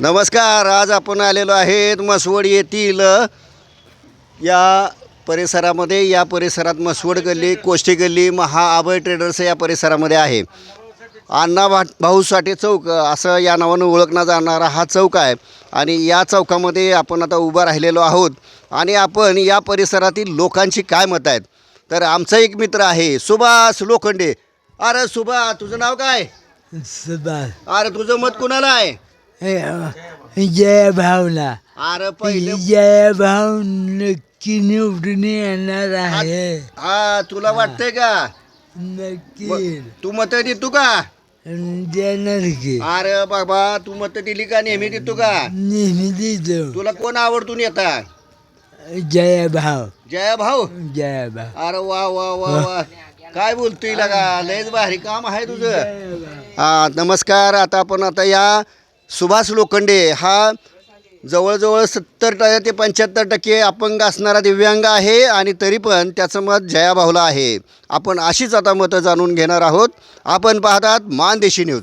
नमस्कार आज आपण आलेलो आहेत मसवड येथील या परिसरामध्ये. या परिसरात मसवड गल्ली कोष्टी गल्ली महा अभय ट्रेडर्स या परिसरामध्ये आहे. अण्णा भा भाऊ साठे चौक असं या नावानं ओळखला जाणारा हा चौक आहे. आणि या चौकामध्ये आपण आता उभा राहिलेलो आहोत. आणि आपण या परिसरातील लोकांची काय मतं आहेत? तर आमचा एक मित्र आहे सुभाष लोखंडे. अरे सुभाष तुझं नाव काय? सुभाष. अरे तुझं मत कुणाला आहे? जय भावना. अरे पहिले जय भाव नक्की निवडून येणार आहे. हा तुला वाटतंय का? नक्की. तू मत देतो का? देणार की अरे बाबा तू मत दिली का? नेहमी देतो का? नेहमी देतो. तुला कोण आवडतून येता जय भाव जया भाऊ? जय भाव अरे वा वा वा वा. काय बोलतोय लगा? लयच भारी काम आहे तुझं. हा नमस्कार. आता आपण आता या सुभाष लोखंडे हा जवळजवळ सत्तर ट- ते पंच्याहत्तर टक्के अपंग असणारा दिव्यांग आहे आणि तरी पण त्याचं मत जयाभाऊला आहे. आपण अशीच आता मतं जाणून घेणार आहोत. आपण पाहतात मानदेशी न्यूज.